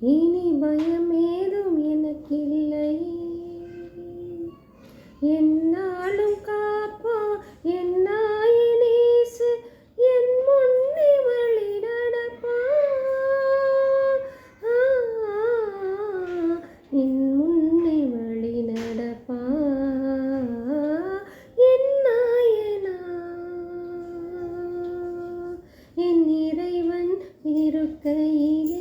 இனி பயமேதும் எனக்கில்லை. என்னாலும் காப்பா என்னாயினேசு என் முன்னே வழி நடப்பா என் முன்னே வழி நடப்பா என்னாயனா என் இறைவன் இருக்கையிலே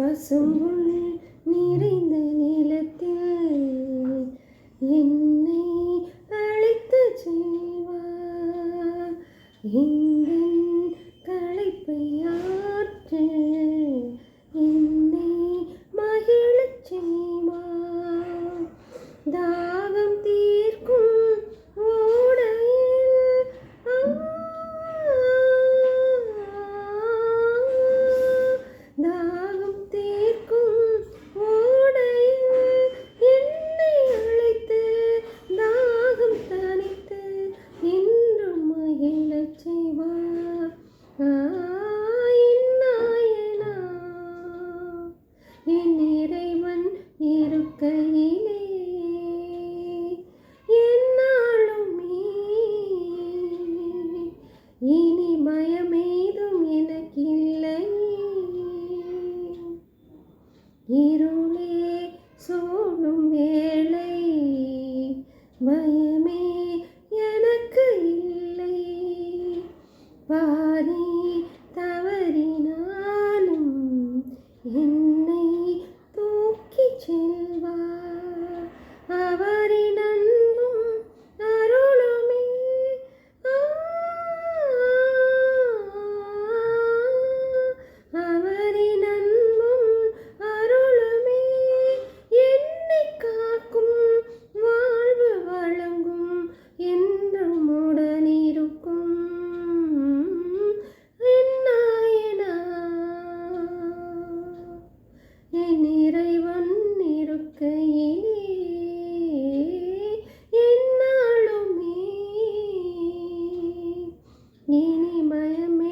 பசும்புல் நிறைந்த நிலத்தில் என்னை அழைத்து செல்வார் இந்த களைப்பை ஆற்று என்னை மகிழச் செய்வார் தான் வாழ்க்கையிலே என்னாலுமே இனி பயமேதும் எனக்கில்லை. இருளே சோழும் வேளை பயமே எனக்கு இல்லை. பாதி பயமே